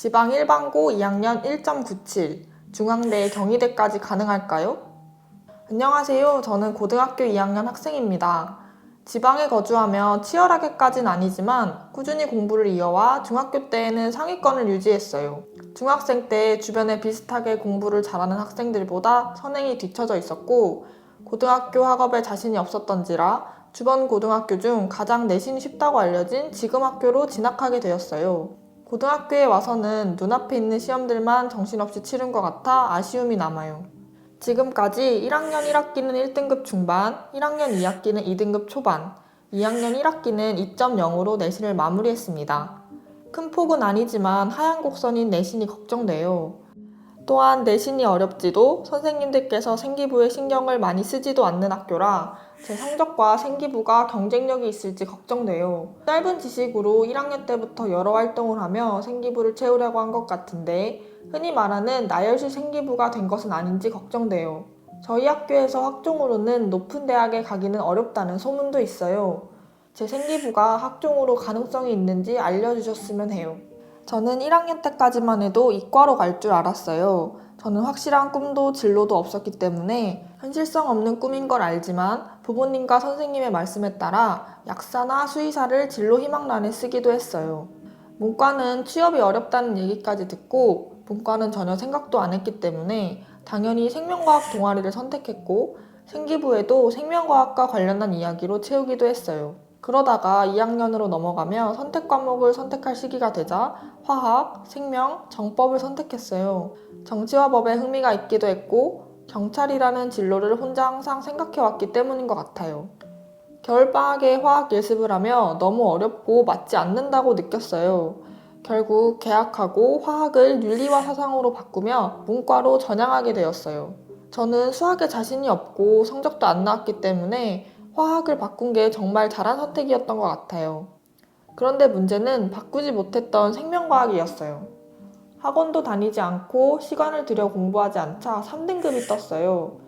지방 일반고 2학년 1.97, 중앙대 경희대까지 가능할까요? 안녕하세요. 저는 고등학교 2학년 학생입니다. 지방에 거주하며 치열하게까진 아니지만 꾸준히 공부를 이어와 중학교 때에는 상위권을 유지했어요. 중학생 때 주변에 비슷하게 공부를 잘하는 학생들보다 선행이 뒤처져 있었고 고등학교 학업에 자신이 없었던지라 주변 고등학교 중 가장 내신이 쉽다고 알려진 지금 학교로 진학하게 되었어요. 고등학교에 와서는 눈앞에 있는 시험들만 정신없이 치른 것 같아 아쉬움이 남아요. 지금까지 1학년 1학기는 1등급 중반, 1학년 2학기는 2등급 초반, 2학년 1학기는 2.0으로 내신을 마무리했습니다. 큰 폭은 아니지만 하얀 곡선인 내신이 걱정돼요. 또한 내신이 어렵지도 선생님들께서 생기부에 신경을 많이 쓰지도 않는 학교라 제 성적과 생기부가 경쟁력이 있을지 걱정돼요. 짧은 지식으로 1학년 때부터 여러 활동을 하며 생기부를 채우려고 한 것 같은데 흔히 말하는 나열실 생기부가 된 것은 아닌지 걱정돼요. 저희 학교에서 학종으로는 높은 대학에 가기는 어렵다는 소문도 있어요. 제 생기부가 학종으로 가능성이 있는지 알려주셨으면 해요. 저는 1학년 때까지만 해도 이과로 갈 줄 알았어요. 저는 확실한 꿈도 진로도 없었기 때문에 현실성 없는 꿈인 걸 알지만 부모님과 선생님의 말씀에 따라 약사나 수의사를 진로 희망란에 쓰기도 했어요. 문과는 취업이 어렵다는 얘기까지 듣고 문과는 전혀 생각도 안 했기 때문에 당연히 생명과학 동아리를 선택했고 생기부에도 생명과학과 관련한 이야기로 채우기도 했어요. 그러다가 2학년으로 넘어가며 선택 과목을 선택할 시기가 되자 화학, 생명, 정법을 선택했어요. 정치와 법에 흥미가 있기도 했고 경찰이라는 진로를 혼자 항상 생각해왔기 때문인 것 같아요. 겨울방학에 화학 예습을 하며 너무 어렵고 맞지 않는다고 느꼈어요. 결국 개학하고 화학을 윤리와 사상으로 바꾸며 문과로 전향하게 되었어요. 저는 수학에 자신이 없고 성적도 안 나왔기 때문에 화학을 바꾼 게 정말 잘한 선택이었던 것 같아요. 그런데 문제는 바꾸지 못했던 생명과학이었어요. 학원도 다니지 않고 시간을 들여 공부하지 않자 3등급이 떴어요.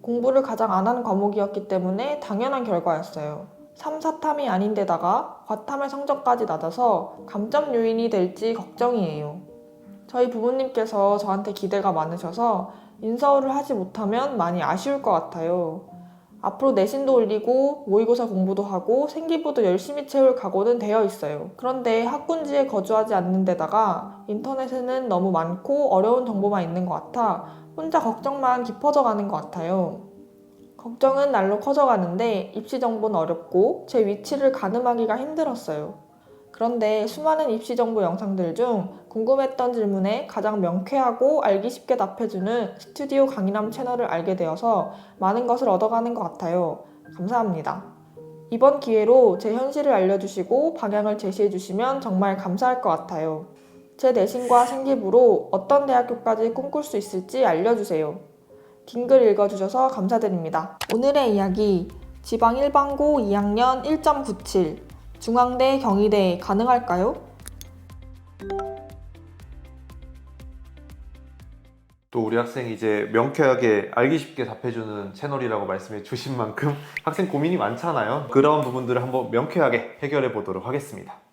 공부를 가장 안 하는 과목이었기 때문에 당연한 결과였어요. 3, 4탐이 아닌데다가 과탐의 성적까지 낮아서 감점 요인이 될지 걱정이에요. 저희 부모님께서 저한테 기대가 많으셔서 인서울을 하지 못하면 많이 아쉬울 것 같아요. 앞으로 내신도 올리고 모의고사 공부도 하고 생기부도 열심히 채울 각오는 되어 있어요. 그런데 학군지에 거주하지 않는 데다가 인터넷에는 너무 많고 어려운 정보만 있는 것 같아 혼자 걱정만 깊어져 가는 것 같아요. 걱정은 날로 커져가는데 입시 정보는 어렵고 제 위치를 가늠하기가 힘들었어요. 그런데 수많은 입시 정보 영상들 중 궁금했던 질문에 가장 명쾌하고 알기 쉽게 답해주는 스튜디오 강의남 채널을 알게 되어서 많은 것을 얻어가는 것 같아요. 감사합니다. 이번 기회로 제 현실을 알려주시고 방향을 제시해주시면 정말 감사할 것 같아요. 제 내신과 생기부로 어떤 대학교까지 꿈꿀 수 있을지 알려주세요. 긴 글 읽어주셔서 감사드립니다. 오늘의 이야기 지방 일반고 2학년 1.97 중앙대 경희대 가능할까요? 또 우리 학생이 이제 명쾌하게 알기 쉽게 답해주는 채널이라고 말씀해 주신 만큼 학생 고민이 많잖아요. 그런 부분들을 한번 명쾌하게 해결해 보도록 하겠습니다.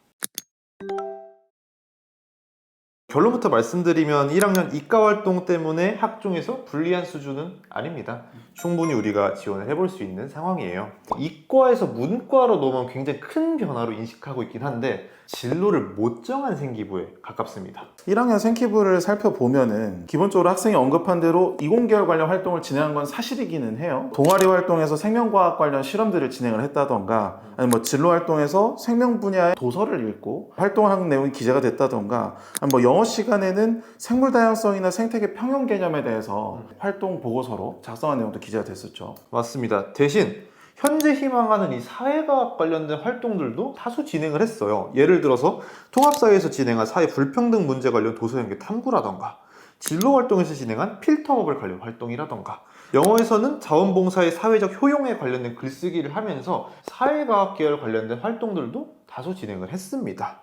결론부터 말씀드리면 1학년 이과 활동 때문에 학종에서 불리한 수준은 아닙니다. 충분히 우리가 지원을 해볼 수 있는 상황이에요. 이과에서 문과로 넘어온 굉장히 큰 변화로 인식하고 있긴 한데 진로를 못 정한 생기부에 가깝습니다. 1학년 생기부를 살펴보면은 기본적으로 학생이 언급한 대로 이공계열 관련 활동을 진행한 건 사실이기는 해요. 동아리 활동에서 생명과학 관련 실험들을 진행을 했다던가 아니 뭐 진로 활동에서 생명 분야의 도서를 읽고 활동한 내용이 기재가 됐다던가 아니 뭐 영어 시간에는 생물 다양성이나 생태계 평형 개념에 대해서 활동 보고서로 작성한 내용도 기재가 됐었죠. 맞습니다. 대신 현재 희망하는 이 사회과학 관련된 활동들도 다수 진행을 했어요. 예를 들어서 통합사회에서 진행한 사회 불평등 문제 관련 도서 연계 탐구라던가 진로 활동에서 진행한 필터업을 관련 활동이라던가 영어에서는 자원봉사의 사회적 효용에 관련된 글쓰기를 하면서 사회과학 계열 관련된 활동들도 다수 진행을 했습니다.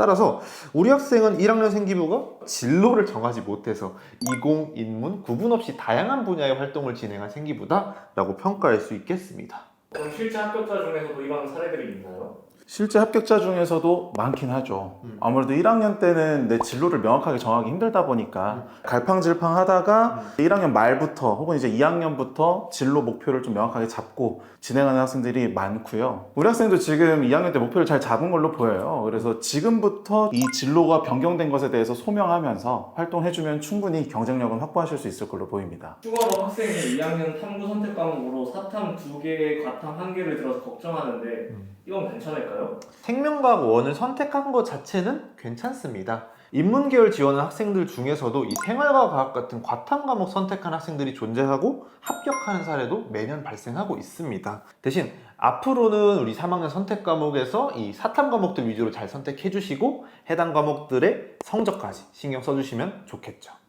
따라서 우리 학생은 1학년 생기부가 진로를 정하지 못해서 이공, 인문, 구분 없이 다양한 분야의 활동을 진행한 생기부다라고 평가할 수 있겠습니다. 실제 합격자 중에서도 이런 사례들이 있나요? 실제 합격자 중에서도 많긴 하죠. 음. 아무래도 1학년 때는 내 진로를 명확하게 정하기 힘들다 보니까 갈팡질팡 하다가 1학년 말부터 혹은 이제 2학년부터 진로 목표를 좀 명확하게 잡고 진행하는 학생들이 많고요. 우리 학생도 지금 2학년 때 목표를 잘 잡은 걸로 보여요. 그래서 지금부터 이 진로가 변경된 것에 대해서 소명하면서 활동해주면 충분히 경쟁력은 확보하실 수 있을 걸로 보입니다. 추가로 학생이 2학년 탐구 선택 과목으로 사탐 2개, 과탐 1개를 들어서 걱정하는데 음. 이건 괜찮을까요? 생명과학 원을 선택한 것 자체는 괜찮습니다. 인문계열 지원한 학생들 중에서도 이 생활과 과학 같은 과탐 과목 선택한 학생들이 존재하고 합격하는 사례도 매년 발생하고 있습니다. 대신 앞으로는 우리 3학년 선택 과목에서 이 사탐 과목들 위주로 잘 선택해 주시고 해당 과목들의 성적까지 신경 써 주시면 좋겠죠.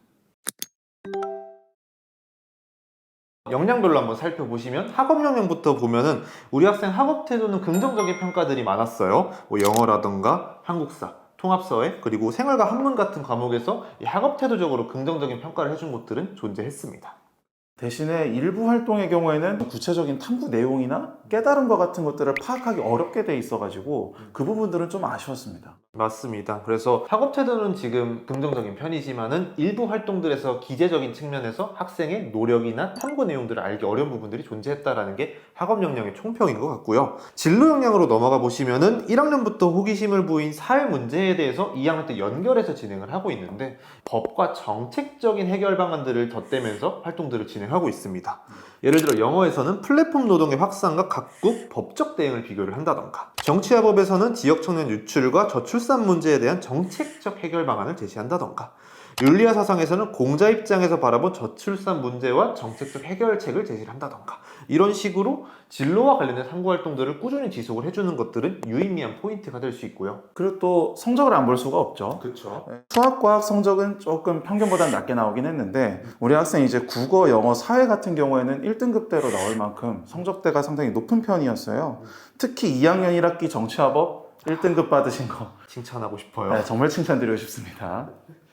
역량별로 한번 살펴보시면 학업 역량부터 보면은 우리 학생 학업 태도는 긍정적인 평가들이 많았어요. 뭐 영어라던가 한국사, 통합사회, 그리고 생활과 한문 같은 과목에서 이 학업 태도적으로 긍정적인 평가를 해준 곳들은 존재했습니다. 대신에 일부 활동의 경우에는 구체적인 탐구 내용이나 깨달음과 같은 것들을 파악하기 어렵게 돼 있어가지고 그 부분들은 좀 아쉬웠습니다. 맞습니다. 그래서 학업 태도는 지금 긍정적인 편이지만은 일부 활동들에서 기재적인 측면에서 학생의 노력이나 탐구 내용들을 알기 어려운 부분들이 존재했다라는 게 학업 역량의 총평인 것 같고요. 진로 역량으로 넘어가 보시면은 1학년부터 호기심을 보인 사회 문제에 대해서 2학년 때 연결해서 진행을 하고 있는데 법과 정책적인 해결 방안들을 덧대면서 활동들을 진행하고 있습니다. 예를 들어 영어에서는 플랫폼 노동의 확산과 각국 법적 대응을 비교를 한다던가 정치화법에서는 지역 청년 유출과 저출산 문제에 대한 정책적 해결 방안을 제시한다던가 윤리화 사상에서는 공자 입장에서 바라본 저출산 문제와 정책적 해결책을 제시를 한다던가 이런 식으로 진로와 관련된 탐구 활동들을 꾸준히 지속을 해주는 것들은 유의미한 포인트가 될 수 있고요. 그리고 또 성적을 안 볼 수가 없죠. 그렇죠. 수학과학 성적은 조금 평균보다 낮게 나오긴 했는데 우리 학생이 이제 국어, 영어, 사회 같은 경우에는 1등급대로 나올 만큼 성적대가 상당히 높은 편이었어요. 특히 2학년 1학기 정치화법 1등급 받으신 거 칭찬하고 싶어요. 네, 정말 칭찬드리고 싶습니다.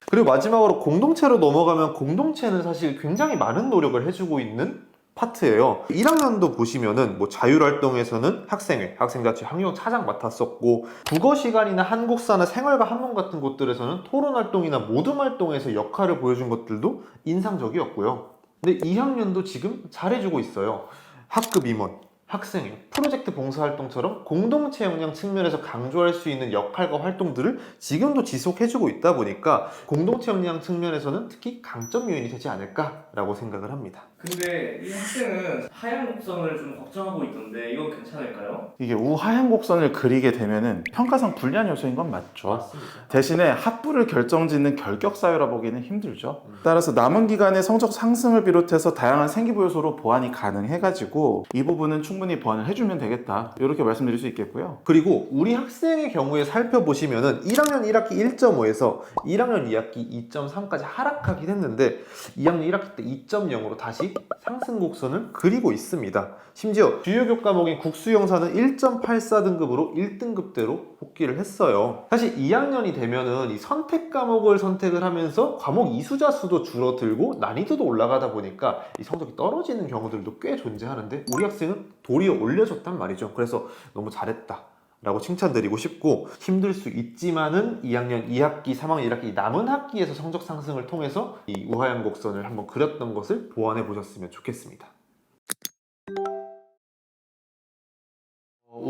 그리고 마지막으로 공동체로 넘어가면 공동체는 사실 굉장히 많은 노력을 해주고 있는 파트예요. 1학년도 보시면은 뭐 자율활동에서는 학생회, 학생자치 학력 차장 맡았었고 국어 시간이나 한국사나 생활과 한문 같은 곳들에서는 토론 활동이나 모둠 활동에서 역할을 보여준 것들도 인상적이었고요. 근데 2학년도 지금 잘해주고 있어요. 학급 임원, 학생회, 프로젝트 봉사활동처럼 공동체 역량 측면에서 강조할 수 있는 역할과 활동들을 지금도 지속해주고 있다 보니까 공동체 역량 측면에서는 특히 강점 요인이 되지 않을까라고 생각을 합니다. 근데 이 학생은 하향 곡선을 좀 걱정하고 있던데 이건 괜찮을까요? 이게 우하향 곡선을 그리게 되면은 평가상 불리한 요소인 건 맞죠. 맞습니다. 대신에 학부를 결정짓는 결격 사유라 보기는 힘들죠. 따라서 남은 기간의 성적 상승을 비롯해서 다양한 생기부 요소로 보완이 가능해가지고 이 부분은 충분히 보완을 해주면 되겠다. 이렇게 말씀드릴 수 있겠고요. 그리고 우리 학생의 경우에 살펴보시면은 1학년 1학기 1.5에서 1학년 2학기 2.3까지 하락하긴 했는데 2학년 1학기 때 2.0으로 다시 상승 곡선을 그리고 있습니다. 심지어 주요 교과목인 국수영사는 1.84 등급으로 1등급대로 복귀를 했어요. 사실 2학년이 되면은 이 선택 과목을 선택을 하면서 과목 이수자 수도 줄어들고 난이도도 올라가다 보니까 이 성적이 떨어지는 경우들도 꽤 존재하는데 우리 학생은 도리어 올려줬단 말이죠. 그래서 너무 잘했다. 라고 칭찬드리고 싶고 힘들 수 있지만은 2학년 2학기, 3학년 1학기 남은 학기에서 성적 상승을 통해서 이 우하향 곡선을 한번 그렸던 것을 보완해 보셨으면 좋겠습니다.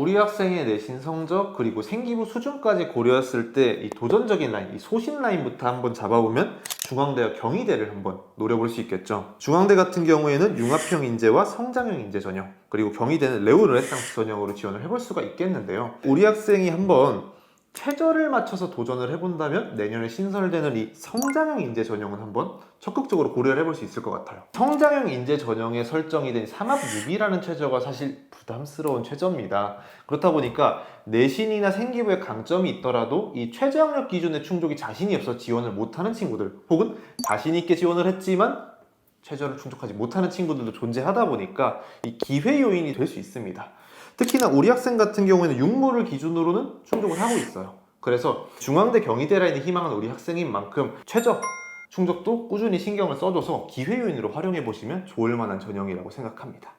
우리 학생의 내신 성적 그리고 생기부 수준까지 고려했을 때 이 도전적인 라인, 이 소신 라인부터 한번 잡아보면 중앙대와 경희대를 한번 노려볼 수 있겠죠. 중앙대 같은 경우에는 융합형 인재와 성장형 인재 전형, 그리고 경희대는 레오 르네상스 전형으로 지원을 해볼 수가 있겠는데요. 우리 학생이 한번 최저를 맞춰서 도전을 해본다면 내년에 신설되는 이 성장형 인재 전형은 한번 적극적으로 고려를 해볼 수 있을 것 같아요. 성장형 인재 전형에 설정이 된 6이라는 최저가 사실 부담스러운 최저입니다. 그렇다 보니까 내신이나 생기부에 강점이 있더라도 이 최저 학력 기준의 충족이 자신이 없어 지원을 못하는 친구들 혹은 자신 있게 지원을 했지만 최저를 충족하지 못하는 친구들도 존재하다 보니까 이 기회 요인이 될 수 있습니다. 특히나 우리 학생 같은 경우에는 육모를 기준으로는 충족을 하고 있어요. 그래서 중앙대 경희대 라인에 희망하는 우리 학생인 만큼 최저 충족도 꾸준히 신경을 써줘서 기회 요인으로 활용해 보시면 좋을 만한 전형이라고 생각합니다.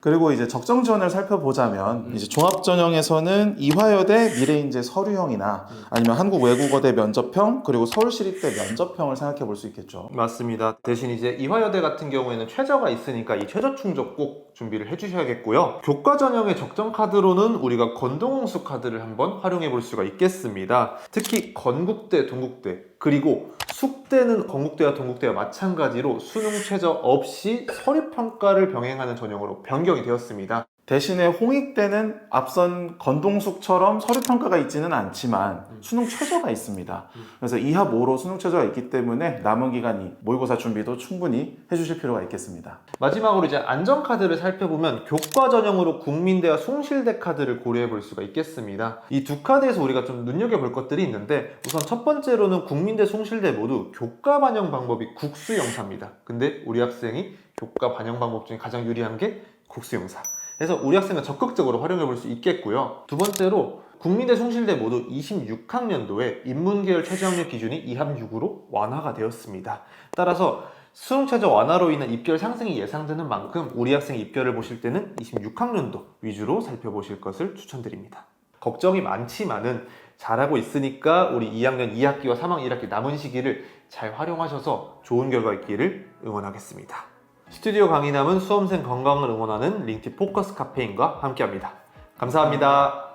그리고 이제 적정 지원을 살펴보자면 이제 종합 전형에서는 이화여대 미래인재 서류형이나 아니면 한국 외국어대 면접형 그리고 서울시립대 면접형을 생각해 볼 수 있겠죠. 맞습니다. 대신 이제 이화여대 같은 경우에는 최저가 있으니까 이 최저 충족 꼭 준비를 해주셔야겠고요. 교과 전형의 적정 카드로는 우리가 건동홍수 카드를 한번 활용해 볼 수가 있겠습니다. 특히 건국대, 동국대 그리고 숙대는 건국대와 동국대와 마찬가지로 수능 최저 없이 서류 평가를 병행하는 전형으로 변경이 되었습니다. 대신에 홍익대는 앞선 건동숙처럼 서류 평가가 있지는 않지만 수능 최저가 있습니다. 그래서 2합 5로 수능 최저가 있기 때문에 남은 기간이 모의고사 준비도 충분히 해주실 필요가 있겠습니다. 마지막으로 이제 안전 카드를 살펴보면 교과 전형으로 국민대와 숭실대 카드를 고려해 볼 수가 있겠습니다. 이 두 카드에서 우리가 좀 눈여겨 볼 것들이 있는데 우선 첫 번째로는 국민대 숭실대 모두 교과 반영 방법이 국수 영사입니다. 근데 우리 학생이 교과 반영 방법 중에 가장 유리한 게 국수 영사. 그래서 우리 학생은 적극적으로 활용해 볼 수 있겠고요. 두 번째로 국민대 숭실대 모두 26학년도에 인문계열 최저학력 기준이 2합 6으로 완화가 되었습니다. 따라서 수능 최저 완화로 인한 입결 상승이 예상되는 만큼 우리 학생 입결을 보실 때는 26학년도 위주로 살펴보실 것을 추천드립니다. 걱정이 많지만은 잘하고 있으니까 우리 2학년 2학기와 3학년 1학기 남은 시기를 잘 활용하셔서 좋은 결과 있기를 응원하겠습니다. 스튜디오 강의남은 수험생 건강을 응원하는 링티 포커스 카페인과 함께합니다. 감사합니다.